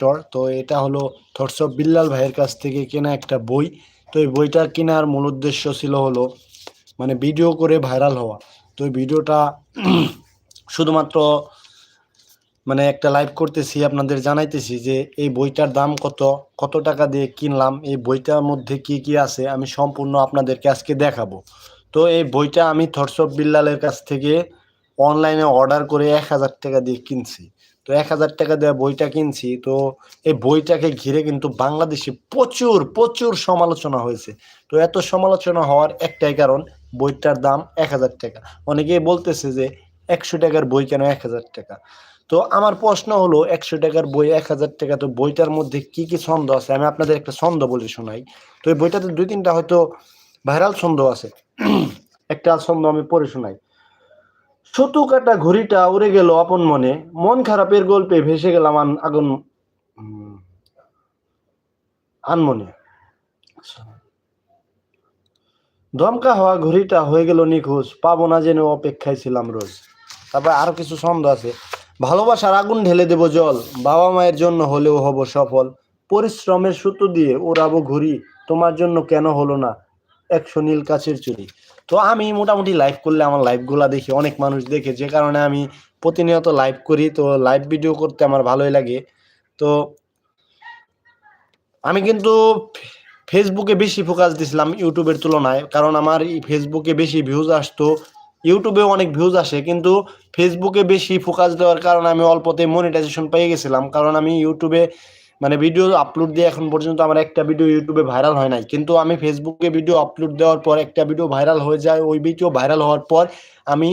Creator তো এটা হলো থটস অফ বিল্লাল ভাইয়ের কাছ থেকে কেনা একটা বই। তো এই বইটার কেনার মূল উদ্দেশ্য ছিল হলো মানে ভিডিও করে ভাইরাল হওয়া। তো এই ভিডিওটা শুধুমাত্র মানে একটা লাইভ করতেছি, আপনাদের জানাইতেছি যে এই বইটার দাম কত কত টাকা দিয়ে কিনলাম, এই বইটার মধ্যে কি কি আছে, আমি সম্পূর্ণ আপনাদেরকে আজকে দেখাবো। তো এই বইটা আমি থটস অফ বিল্লালের কাছ থেকে অনলাইনে অর্ডার করে এক হাজার টাকা দিয়ে কিনছি। তো এক হাজার টাকা দেওয়া বইটা কিনছি, তো এই বইটাকে ঘিরে কিন্তু বাংলাদেশে প্রচুর প্রচুর সমালোচনা হয়েছে। তো এত সমালোচনা হওয়ার একটাই কারণ, বইটার দাম এক হাজার টাকা। অনেকেই বলতেছে যে একশো টাকার বই কেন এক হাজার টাকা? তো আমার প্রশ্ন হলো, একশো টাকার বই, এক হাজার টাকা, তো বইটার মধ্যে কি কি ছন্দ আছে? আমি আপনাদের একটা ছন্দ বলে শোনাই। তো এই বইটাতে দুই তিনটা হয়তো ভাইরাল ছন্দ আছে। একটা ছন্দ আমি পড়ে শোনাই। শতু কাটা ঘড়িটা উড়ে গেল আপন মনে। মন খারাপের গল্পে ভেসে গেলাম আগুন আনমনে। দমকা হওয়া ঘড়িটা হয়ে গেল নিখোঁজ। পাবো না জেনে অপেক্ষায় ছিলাম রোজ। তারপর আরও কিছু ছন্দ আছে। ভালোবাসার আগুন ঢেলে দেব জল। বাবা মায়ের জন্য হলেও হব সফল। পরিশ্রমের সুতো দিয়ে ওড়াবো ঘুরি তোমার জন্য কেন হলো না? একশো নীল কাছের চুরি তো আমি মোটামুটি লাইভ করলে আমার লাইভগুলা দেখি অনেক মানুষ দেখে যে কারণে আমি প্রতিনিয়ত লাইভ করি তো লাইভ ভিডিও করতে আমার ভালোই লাগে তো আমি কিন্তু ফেসবুকে বেশি ফোকাস দিছিলাম ইউটিউবের তুলনায় কারণ আমার ফেসবুকে বেশি ভিউজ আসতো ইউটিউবেও অনেক ভিউজ আসে কিন্তু ফেসবুকে বেশি ফোকাস দেওয়ার কারণে আমি অল্পতে মনিটাইজেশন পেয়ে গেছিলাম কারণ আমি ইউটিউবে মানে ভিডিও আপলোড দিয়ে এখন পর্যন্ত আমার একটা ভিডিও ইউটিউবে ভাইরাল হয় নাই। কিন্তু আমি ফেসবুকে ভিডিও আপলোড দেওয়ার পর একটা ভিডিও ভাইরাল হয়ে যায়, ওই ভিডিও ভাইরাল হওয়ার পর আমি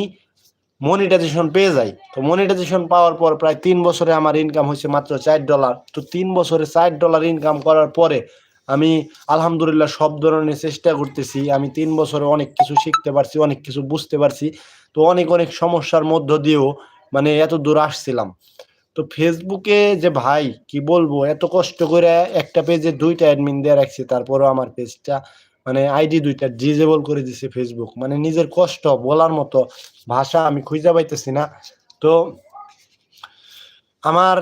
মনিটাইজেশন পেয়ে যাই। তো মনিটাইজেশন পাওয়ার পর প্রায় তিন বছরে আমার ইনকাম হয়েছে মাত্র চার ডলার তো তিন বছরে চার ডলার ইনকাম করার পরে আমি আলহামদুলিল্লাহ সব ধরনের চেষ্টা করতেছি। আমি তিন বছরে অনেক কিছু শিখতে পারছি, অনেক কিছু বুঝতে পারছি। তো অনেক অনেক সমস্যার মধ্য দিয়েও মানে এত দূর আসছিলাম। তো ফেসবুকে যে ভাই, কি বলব, এত কষ্ট করে একটা পেজে দুইটা অ্যাডমিন দিয়ে রাখছি, তারপরেও আমার পেজটা মানে আইডি দুইটা ডিজেবল করে দিছে ফেসবুক মানে নিজের কষ্ট, বলার মতো ভাষা আমি খুঁজে পাইতেছি না। তো আমার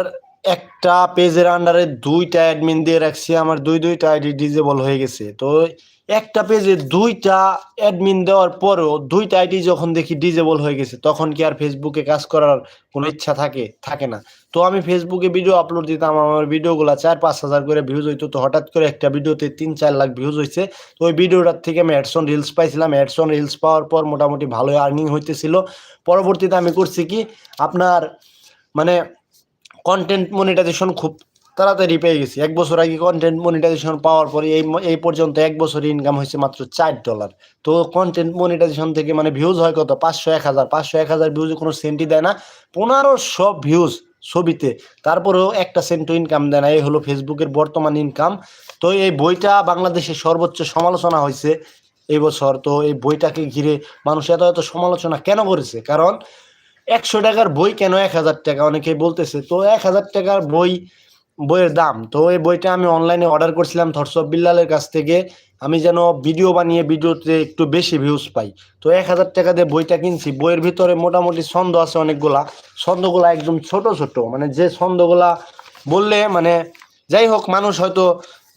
একটা পেজের আন্ডারে দুইটা অ্যাডমিন দিয়ে রাখছি, আমার দুই দুইটা আইডি ডিজেবল হয়ে গেছে। তো একটা পেজে দুইটা অ্যাডমিন দেওয়ার পরেও দুইটা আইডি যখন দেখি ডিজেবল হয়ে গেছে, তখন কি আর ফেসবুকে কাজ করার কোনো ইচ্ছা থাকে? থাকে না। তো আমি ফেসবুকে ভিডিও আপলোড দিতাম, আমার ভিডিওগুলো চার পাঁচ হাজার করে ভিউজ হইতো। তো হঠাৎ করে একটা ভিডিওতে তিন চার লাখ ভিউজ হয়েছে তো ওই ভিডিওটার থেকে আমি অ্যাডসন রিলস পাইছিলাম। অ্যাডসন রিলস পাওয়ার পর মোটামুটি ভালো আর্নিং হইতেছিল। পরবর্তীতে আমি করছি কি, আপনার মানে কন্টেন্ট মনিটাইজেশন খুব তাড়াতাড়ি পেয়ে গেছি। এক বছর আগে কন্টেন্ট মনিটাইজেশন পাওয়ার পরে এই এই পর্যন্ত এক বছর ইনকাম হয়েছে মাত্র চার ডলার তো কন্টেন্ট মনিটাইজেশন থেকে মানে ভিউজ হয় কত? পাঁচশো এক হাজার। পাঁচশো এক হাজার ভিউজে কোনো সেন্টই দেয় না। পনেরোশো ভিউজ ছবিতে। তারপরেও একটা সেন্টও ইনকাম দেয় না। এই হলো ফেসবুকের বর্তমান ইনকাম তো এই বইটা বাংলাদেশের সর্বোচ্চ সমালোচনা হয়েছে এই বছর। তো এই বইটাকে ঘিরে মানুষ এত এত সমালোচনা কেন করেছে? কারণ একশো টাকার বই কেন এক হাজার টাকা? অনেকে বলতেছে, তো এক হাজার টাকার বই বইয়ের দাম। তো এই বইটা আমি অনলাইনে অর্ডার করছিলাম থটসব বিল্লালের কাছ থেকে। আমি যেন ভিডিও বানিয়ে ভিডিওতে একটু বেশি ভিউজ পাই। তো এক হাজার টাকা দিয়ে বইটা কিনছি। বইয়ের ভিতরে মোটামুটি ছন্দ আছে অনেকগুলা। ছন্দগুলা একদম ছোট ছোট। মানে যে ছন্দগুলা বললে মানে যাই হোক, মানুষ হয়তো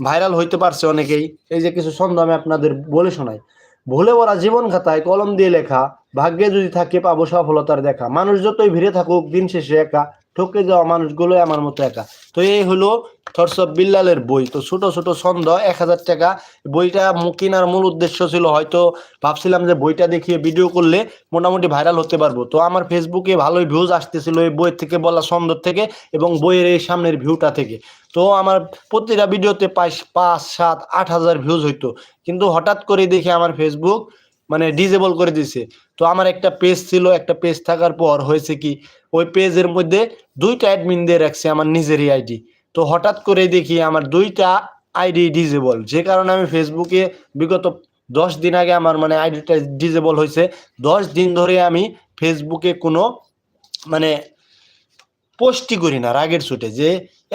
ভাইরাল হইতে পারছে অনেকেই। এই যে কিছু ছন্দ আমি আপনাদের বলে শোনাই। ভুলে ওরা জীবন খাতায় কলম দিয়ে লেখা, ভাগ্যে যদি থাকে পাবো সফলতার দেখা। মানুষ যতই ভিড়ে থাকুক, দিন শেষে একা। ঠকে যাওয়া মানুষগুলো আমার মতো একা। তো এই হলো থরসব বিল্লালের বই। তো ছোট ছোট ছন্দ, এক হাজার টাকা। বইটা কেনার মূল উদ্দেশ্য ছিল হয়তো ভাবছিলাম যে বইটা দেখিয়ে ভিডিও করলে মোটামুটি ভাইরাল হতে পারব। তো আমার ফেসবুকে ভালোই ভিউজ আসতেছিল এই বইয়ের থেকে, বলা ছন্দ থেকে এবং বইয়ের এই সামনের ভিউটা থেকে। তো আমার প্রতিটা ভিডিওতে পাঁচ পাঁচ, সাত, আট হাজার ভিউজ হইতো। কিন্তু হঠাৎ করে দেখি আমার ফেসবুক মানে ডিজেবল করে দিছে। তো আমার একটা পেজ ছিল, একটা পেজ থাকার পর হয়েছে কি, ওই পেজের মধ্যে দুইটা অ্যাডমিন দিয়ে রাখছে আমার নিজেরই আইডি তো হঠাৎ করে দেখি আমার দুইটা আইডি ডিজেবল যে কারণে আমি ফেসবুকে বিগত দশ দিন আগে আমার মানে আইডিটা ডিজেবল হয়েছে। দশ দিন ধরে আমি ফেসবুকে কোনো মানে পোস্টই করি না, রাগের ছুটে, যে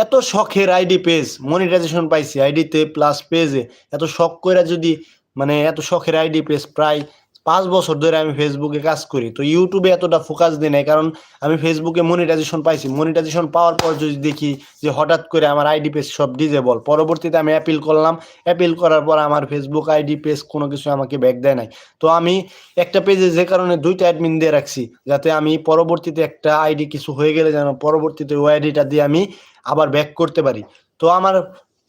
এত শখের আইডি পেজ মনিটাইজেশন পাইছি আইডিতে প্লাস পেজে এত শখ করে যদি মানে এত শখের আইডি পেজ প্রায় পাঁচ বছর ধরে আমি ফেসবুকে কাজ করি। তো ইউটিউবে এতটা ফোকাস দিই নাই, কারণ আমি ফেসবুকে মনিটাইজেশন পাইছি। মনিটাইজেশন পাওয়ার পর যদি দেখি যে হঠাৎ করে আমার আইডি পেজ সব ডিজেবল পরবর্তীতে আমি অ্যাপিল করলাম। অ্যাপিল করার পর আমার ফেসবুক আইডি পেজ কোনো কিছু আমাকে ব্যাক দেয় নাই। তো আমি একটা পেজে যে কারণে দুইটা অ্যাডমিন দিয়ে রাখছি, যাতে আমি পরবর্তীতে একটা আইডি কিছু হয়ে গেলে যেন পরবর্তীতে ওই আইডিটা দিয়ে আমি আবার ব্যাক করতে পারি। তো আমার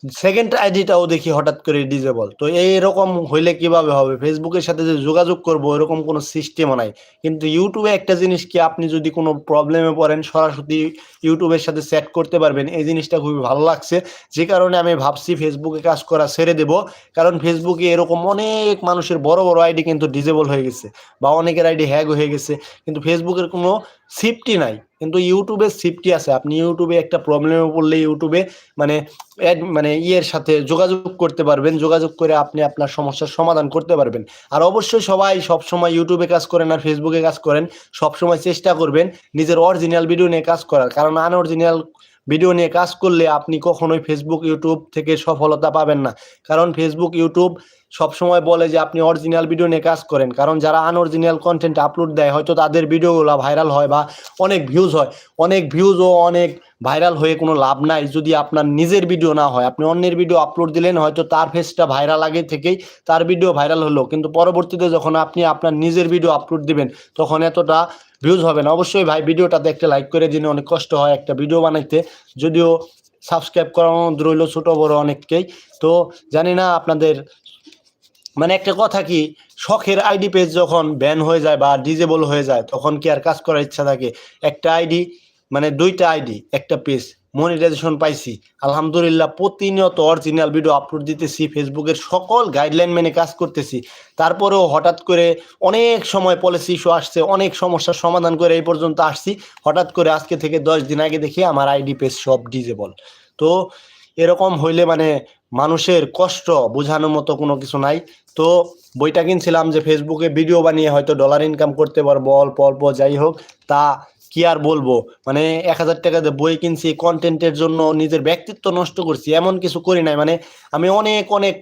সেকেন্ড আইডিটাও দেখি হঠাৎ করে ডিজেবল তো এইরকম হইলে কীভাবে হবে? ফেসবুকের সাথে যে যোগাযোগ করব এরকম কোনো সিস্টেমও নাই। কিন্তু ইউটিউবে একটা জিনিস কি, আপনি যদি কোনো প্রবলেমে পড়েন, সরাসরি ইউটিউবের সাথে সেট করতে পারবেন। এই জিনিসটা খুবই ভালো লাগছে। যে কারণে আমি ভাবছি ফেসবুকে কাজ করা ছেড়ে দেব। কারণ ফেসবুকে এরকম অনেক মানুষের বড় বড় আইডি কিন্তু ডিজেবল হয়ে গেছে বা অনেকের আইডি হ্যাগ হয়ে গেছে। কিন্তু ফেসবুকের কোনো সেফটি নাই। কিন্তু ইউটিউবে সেফটি আছে। আপনি ইউটিউবে একটা প্রবলেমে পড়লে ইউটিউবে মানে অ্যাড মানে ইয়ের সাথে যোগাযোগ করতে পারবেন। যোগাযোগ করে আপনি আপনার সমস্যার সমাধান করতে পারবেন। আর অবশ্যই সবাই সব সময় ইউটিউবে কাজ করেন আর ফেসবুকে কাজ করেন। সব সময় চেষ্টা করবেন নিজের অরিজিনাল ভিডিও নিয়ে কাজ করার। কারণ আনঅরিজিনাল ভিডিও নিয়ে কাজ করলে আপনি কখনোই ফেসবুক ইউটিউব থেকে সফলতা পাবেন না। কারণ ফেসবুক ইউটিউব সবসময় বলে যে আপনি অরিজিনাল ভিডিও নিয়ে কাজ করেন। কারণ যারা আনঅরিজিনাল কন্টেন্ট আপলোড দেয়, হয়তো তাদের ভিডিওগুলো ভাইরাল হয় বা অনেক ভিউজ হয়। অনেক ভিউজ ও অনেক ভাইরাল হয়ে কোনো লাভ নাই যদি আপনার নিজের ভিডিও না হয়। আপনি অন্যের ভিডিও আপলোড দিলেন, হয়তো তার ফেসটা ভাইরাল আগে থেকেই তার ভিডিও ভাইরাল হলো। কিন্তু পরবর্তীতে যখন আপনি আপনার নিজের ভিডিও আপলোড দিবেন, তখন এতটা ভিউজ হবে না। অবশ্যই ভাই ভিডিওটাতে একটা লাইক করে দিন, অনেক কষ্ট হয় একটা ভিডিও বানাইতে। যদিও সাবস্ক্রাইব করানো রইল ছোট বড় অনেককেই। তো জানি না আপনাদের মানে একটা কথা কি, শখের আইডি পেজ যখন ব্যান হয়ে যায় বা ডিজেবল হয়ে যায়, তখন কি আর কাজ করার ইচ্ছা থাকে? একটা আইডি মানে দুইটা আইডি একটা পেজ মনিটাইজেশন পাইছি। আলহামদুলিল্লাহ প্রতিনিয়ত অরিজিনাল ভিডিও আপলোড দিতেছি ফেসবুকের সকল গাইডলাইন মেনে কাজ করতেছি। তারপরেও হঠাৎ করে অনেক সময় পলিসি ইস্যু আসছে, অনেক সমস্যার সমাধান করে এই পর্যন্ত আসছি। হঠাৎ করে আজকে থেকে দশ দিন আগে দেখি আমার আইডি পেজ সব ডিজেবল তো এরকম হইলে মানে মানুষের কষ্ট বোঝানোর মতো কোনো কিছু নাই। তো বইটা কিনছিলাম যে ফেসবুকে ভিডিও বানিয়ে হয়তো ডলার ইনকাম করতে পারব, অল্প অল্প, যাই হোক। তা কি আর বলব? মানে এক হাজার টাকা দিয়ে বই কিনছি কন্টেন্টের জন্য নিজের ব্যক্তিত্ব নষ্ট করছি, এমন কিছু করি নাই। মানে আমি অনেক অনেক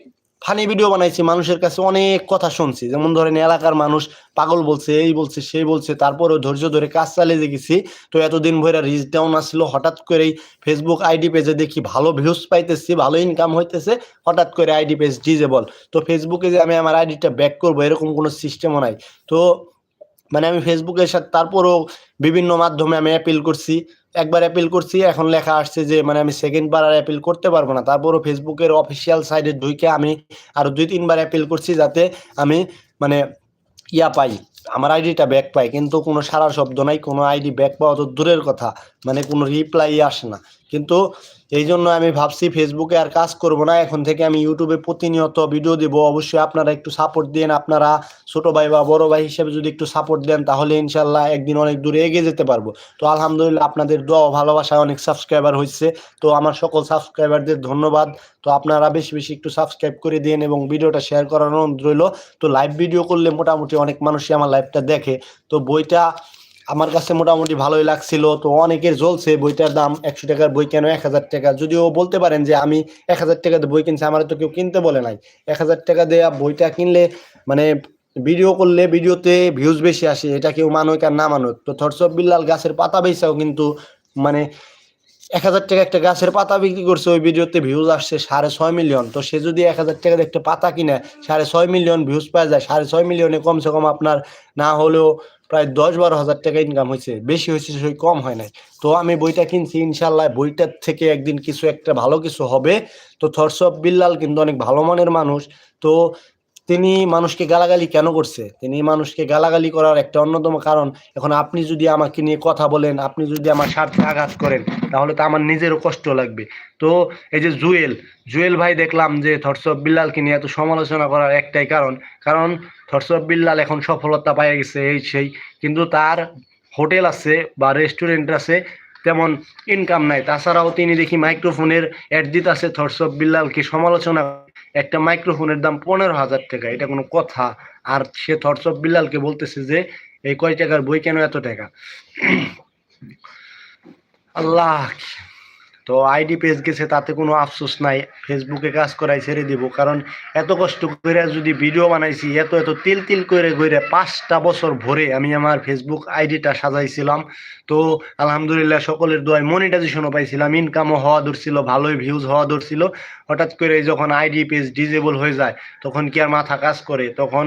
ফানি ভিডিও বানাইছি, মানুষের কাছে অনেক কথা শুনছি। যেমন ধরেন এলাকার মানুষ পাগল বলছে, এই বলছে, সেই বলছে, তারপরেও ধৈর্য ধরে কাজ চালিয়ে গেছি তো এতদিন ভরে রিচ ডাউন আসলো, হঠাৎ করেই ফেসবুক আইডি পেজে দেখি ভালো ভিউজ পাইতেছি, ভালো ইনকাম হইতেছে, হঠাৎ করে আইডি পেজ ডিজেবল তো ফেসবুকে যে আমি আমার আইডিটা ব্যাক করব, এরকম কোনো সিস্টেমও নাই। তো মানে আমি ফেসবুকের সাথে, তারপরও বিভিন্ন মাধ্যমে আমি অ্যাপিল করছি। একবার অ্যাপিল করছি, এখন লেখা আসছে যে মানে আমি সেকেন্ড বার আর অ্যাপিল করতে পারব না। তারপরও ফেসবুকের অফিসিয়াল সাইডে ঢুকে আমি আরও দুই, তিনবার অ্যাপিল করছি যাতে আমি মানে ইয়া পাই, আমার আইডিটা ব্যাক পাই। কিন্তু কোনো সারা শব্দ নাই, কোনো আইডি ব্যাক পাওয়া তো দূরের কথা। মানে কোনো রিপ্লাই আসে না। কিন্তু এই জন্য আমি ভাবছি ফেসবুকে আর কাজ করব না। এখন থেকে আমি ইউটিউবে প্রতিনিয়ত ভিডিও দিব। অবশ্যই আপনারা একটু সাপোর্ট দেন আপনারা ছোট ভাই বা বড় ভাই হিসেবে যদি একটু সাপোর্ট দেন, তাহলে ইনশাল্লাহ একদিন অনেক দূরে এগিয়ে যেতে পারব। তো আলহামদুলিল্লাহ আপনাদের দোয়া ভালোবাসায় অনেক সাবস্ক্রাইবার হয়েছে। তো আমার সকল সাবস্ক্রাইবারদের ধন্যবাদ। তো আপনারা বেশি বেশি একটু সাবস্ক্রাইব করে দিন এবং ভিডিওটা শেয়ার করার অনুরোধ রইল। তো লাইভ ভিডিও করলে মোটামুটি অনেক মানুষই আমার লাইভটা দেখে। তো বইটা আমার কাছে মোটামুটি ভালোই লাগছিল। তো অনেকের জ্বলছে বইটার দাম একশো টাকার বই কেন এক হাজার টাকা? যদিও বলতে পারেন যে আমি এক হাজার টাকা দিয়ে বই কিনছি, আমার তো কেউ কিনতে বলে নাই। এক হাজার টাকা দেওয়া বইটা কিনলে মানে ভিডিও করলে ভিডিওতে ভিউজ বেশি আসে, এটা কেউ মানুক আর না মানুক। তো থরসব বিল্লাল গাছের পাতা বেচাও কিন্তু মানে এক হাজার টাকা একটা গাছের পাতা বিক্রি করছে, ওই ভিডিওতে ভিউজ আসছে সাড়ে ছয় মিলিয়ন তো সে যদি এক হাজার টাকার একটা পাতা কিনে, সাড়ে ছয় মিলিয়ন ভিউজ পাওয়া যায়, সাড়ে ছয় মিলিয়নে কমসে কম আপনার না হলেও প্রায় দশ বারো হাজার টাকা ইনকাম হয়েছে। বেশি হয়েছে সেই কম হয় নাই। তো আমি বইটা কিনছি ইনশাল্লাহ বইটার থেকে একদিন কিছু একটা ভালো কিছু হবে। তো থরসব বিল্লাল কিন্তু অনেক ভালো মানের মানুষ। তো তিনি মানুষকে গালাগালি কেন করছে? তিনি মানুষকে গালাগালি করার একটা অন্যতম কারণ। এখন আপনি যদি আমাকে নিয়ে কথা বলেন, আপনি যদি আমার স্বার্থে আঘাত করেন, তাহলে তো আমার নিজেরও কষ্ট লাগবে। তো এই যে জুয়েল জুয়েল ভাই দেখলাম যে থরসব বিল্লালকে নিয়ে এত সমালোচনা করার একটাই কারণ কারণ থরসব বিল্লাল এখন সফলতা পাই গেছে এই সেই, কিন্তু তার হোটেল আছে বা রেস্টুরেন্ট আছে তেমন ইনকাম নাই। তাছাড়াও তিনি দেখি মাইক্রোফোনের অ্যাড দিতে আছে, থরসব বিল্লালকে সমালোচনা একটা মাইক্রোফোনের দাম পনেরো হাজার টাকা, এটা কোনো কথা। আর সে থরসব বিল্লালকে বলতেছে যে, এই কয় টাকার বই কেন এত টাকা? আল্লাহ! তো আইডি পেজ গেছে, তাতে কোনো আফসোস নাই। ফেসবুকে কাজ করাই ছেড়ে দিব, কারণ এত কষ্ট করে যদি ভিডিও বানাইছি, এত এত তিল তিল করে করে পাঁচটা বছর ভরে আমি আমার ফেসবুক আইডিটা সাজাইছিলাম। তো আলহামদুলিল্লাহ সকলের দোয়ায় মনিটাইজেশনও পাইছিলাম ইনকামও হওয়া ধরছিল ভালোই ভিউজ হওয়া ধরছিল হঠাৎ করে যখন আইডি পেজ ডিজেবল হয়ে যায়, তখন কি আর মাথা কাজ করে? তখন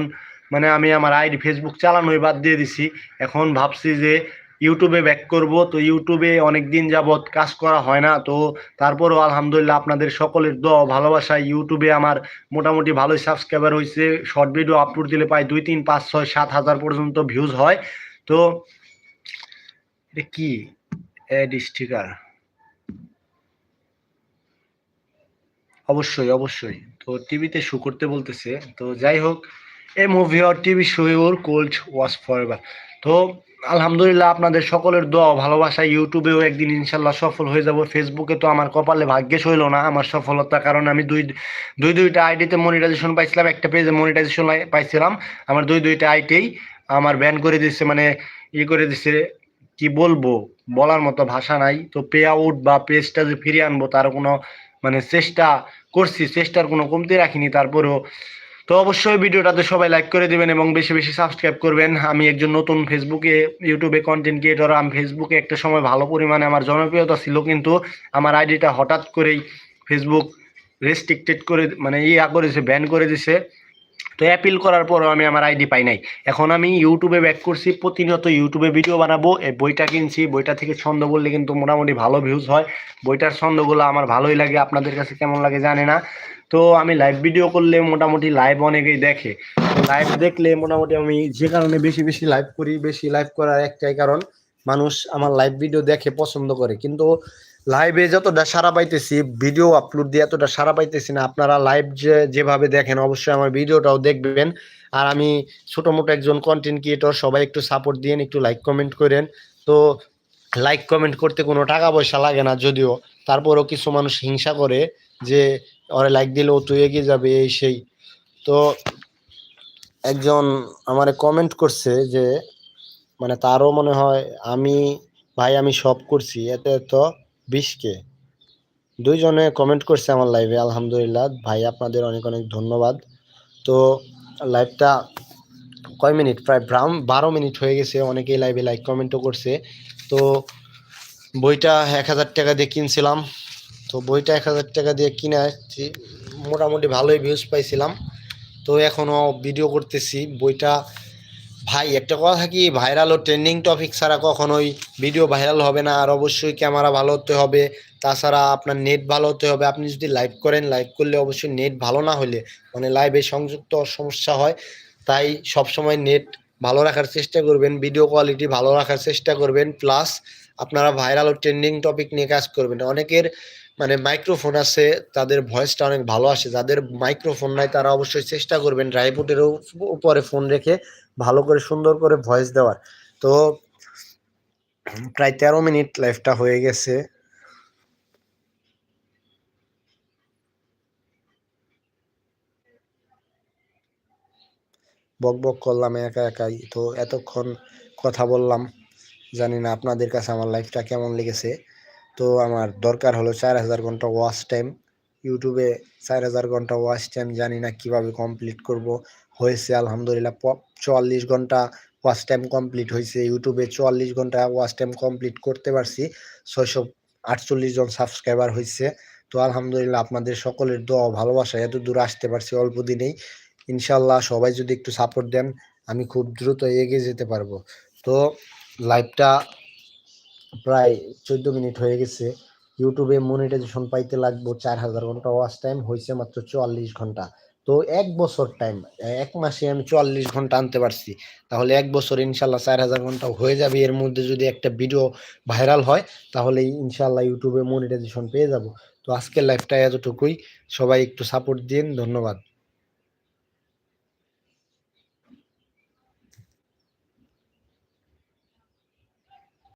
মানে আমি আমার আইডি ফেসবুক চালানোই বাদ দিয়ে দিছি। এখন ভাবছি যে ইউটিউবে ব্যাক করব। তো ইউটিউবে অনেক দিন যাবৎ কাজ করা হয় না। তো তারপরও আলহামদুলিল্লাহ আপনাদের সকলের দোয়া ভালোবাসা ইউটিউবে আমার মোটামুটি ভালোই সাবস্ক্রাইবার হয়েছে। শর্ট ভিডিও আপলোড দিলে প্রায় দুই, তিন, পাঁচ, ছয়, সাত হাজার পর্যন্ত ভিউজ হয়। তো এটা কি? অ্যাড স্টিকার অবশ্যই অবশ্যই। তো টিভিতে শো করতে বলতেছে। তো যাই হোক, a movie or TV show your cold wash for তো আলহামদুলিল্লাহ আপনাদের সকলের দোয়া ভালোবাসা ইউটিউবেও একদিন ইনশাল্লাহ সফল হয়ে যাব। ফেসবুকে তো আমার কপালে ভাগ্যেশ হইল না আমার সফলতা কারণ আমি দুই দুই দুইটা আইডিতে মনিটাইজেশন পাইছিলাম, একটা পেজে মনিটাইজেশন পাইছিলাম। আমার দুই দুইটা আইটেই আমার ব্যান করে দিচ্ছে মানে ই করে দিচ্ছে কি বলব, বলার মতো ভাষা নাই। তো পে আউট বা পেজটা যে ফিরিয়ে আনব তার কোনো মানে চেষ্টা করছি, চেষ্টার কোনো কমতি রাখিনি। তারপরেও তো অবশ্যই ভিডিওটাতে সবাই লাইক করে দিবেন এবং বেশি বেশি সাবস্ক্রাইব করবেন। আমি একজন নতুন ফেসবুকে ইউটিউবে কন্টেন্ট ক্রিয়েটর আমি ফেসবুকে একটা সময় ভালো পরিমাণে আমার জনপ্রিয়তা ছিল কিন্তু আমার আইডিটা হঠাৎ করেই ফেসবুক রেস্ট্রিক্টেড করে মানে ইয়া করেছে ব্যান করে দিছে। তো অ্যাপিল করার পরও আমি আমার আইডি পাই নাই। এখন আমি ইউটিউবে ব্যাক করছি, প্রতিনিয়ত ইউটিউবে ভিডিও বানাবো। এই বইটা কিনছি, বইটা থেকে ছন্দ বললে কিন্তু মোটামুটি ভালো ভিউজ হয়। বইটার ছন্দগুলো আমার ভালোই লাগে, আপনাদের কাছে কেমন লাগে জানে না। তো আমি লাইভ ভিডিও করলে মোটামুটি লাইভ অনেকেই দেখে। লাইভ দেখলে মোটামুটি আমি যে কারণে বেশি বেশি লাইভ করি, বেশি লাইভ করার একটাই কারণ, মানুষ আমার লাইভ ভিডিও দেখে পছন্দ করে। কিন্তু লাইভে যতটা সারা পাইতেছি ভিডিও আপলোড দিয়ে এতটা সারা পাইতেছি না, আপনারা লাইভ যে, যেভাবে দেখেন, অবশ্যই আমার ভিডিওটাও দেখবেন। আর আমি ছোটো মোটো একজন কন্টেন্ট ক্রিয়েটর সবাই একটু সাপোর্ট দিন একটু লাইক কমেন্ট করেন। তো লাইক কমেন্ট করতে কোনো টাকা পয়সা লাগে না যদিও, তারপরও কিছু মানুষ হিংসা করে যে, ওরে লাইক দিলে ও তুই এগিয়ে যাবে, এই সেই। তো একজন আমারে কমেন্ট করছে যে মানে তারও মনে হয়, আমি, ভাই, আমি সব করছি। এতে তো বিশকে দুইজনে কমেন্ট করছে আমার লাইভে আলহামদুলিল্লাহ। ভাই, আপনাদের অনেক অনেক ধন্যবাদ। তো লাইভটা কয় মিনিট প্রায় ব্রাউন বারো মিনিট হয়ে গেছে। অনেকেই লাইভে লাইক কমেন্টও করছে। তো বইটা এক হাজার টাকা দিয়ে কিনছিলাম। তো বইটা এক হাজার টাকা দিয়ে কিনে আসছি। মোটামুটি ভালোই ভিউজ পাইছিলাম। তো এখনও ভিডিও করতেছি। বইটা ভাই, একটা কথা কি ভাইরাল ও ট্রেন্ডিং টপিক ছাড়া কখনোই ভিডিও ভাইরাল হবে না। আর অবশ্যই ক্যামেরা ভালো হতে হবে। তাছাড়া আপনার নেট ভালো হতে হবে। আপনি যদি লাইভ করেন লাইভ করলে অবশ্যই নেট ভালো না হলে মানে লাইভে সংযুক্ত সমস্যা হয়। তাই সবসময় নেট ভালো রাখার চেষ্টা করবেন। ভিডিও কোয়ালিটি ভালো রাখার চেষ্টা করবেন। প্লাস আপনারা ভাইরাল ও ট্রেন্ডিং টপিক নিয়ে কাজ করবেন। অনেকের মানে মাইক্রোফোন আছে, তাদের ভয়েসটা অনেক ভালো আসে। যাদের মাইক্রোফোন নাই, তারা অবশ্যই চেষ্টা করবেন। ড্রাইপুটের উপরে ফোন রেখে ভালো করে সুন্দর করে ভয়েস দেওয়ার। তো প্রায় তেরো মিনিট লাইফটা হয়ে গেছে। বক বক করলাম একা একাই। তো এতক্ষণ কথা বললাম। জানি না আপনাদের কাছে আমার লাইফটা কেমন লেগেছে। তো আমার দরকার হলো চার হাজার ঘণ্টা ওয়াচ টাইম ইউটিউবে চার হাজার ঘণ্টা ওয়াচ টাইম জানি না কীভাবে কমপ্লিট করব। হয়েছে আলহামদুলিল্লাহ চুয়াল্লিশ ঘণ্টা ওয়াচ টাইম কমপ্লিট হয়েছে। ইউটিউবে চুয়াল্লিশ ঘণ্টা ওয়াচ টাইম কমপ্লিট করতে পারছি। ছয়শো আটচল্লিশ জন সাবস্ক্রাইবার হয়েছে। তো আলহামদুলিল্লাহ আপনাদের সকলের দোয়া ভালোবাসা এত দূর আসতে পারছি অল্প দিনেই। ইনশাল্লাহ সবাই যদি একটু সাপোর্ট দেন, আমি খুব দ্রুত এগিয়ে যেতে পারব। তো লাইভটা প্রায় চোদ্দ মিনিট হয়ে গেছে। ইউটিউবে মনিটাইজেশন পাইতে লাগবো চার হাজার ঘণ্টা ওয়াচ টাইম হয়েছে মাত্র চুয়াল্লিশ ঘণ্টা। তো এক বছর টাইম এক মাসে আমি চুয়াল্লিশ ঘণ্টা আনতে পারছি। তাহলে এক বছর ইনশাল্লাহ চার হাজার ঘণ্টা হয়ে যাবে। এর মধ্যে যদি একটা ভিডিও ভাইরাল হয় তাহলে ইনশাল্লাহ ইউটিউবে মনিটাইজেশন পেয়ে যাব। তো আজকের লাইফটা এতটুকুই। সবাই একটু সাপোর্ট দিন ধন্যবাদ।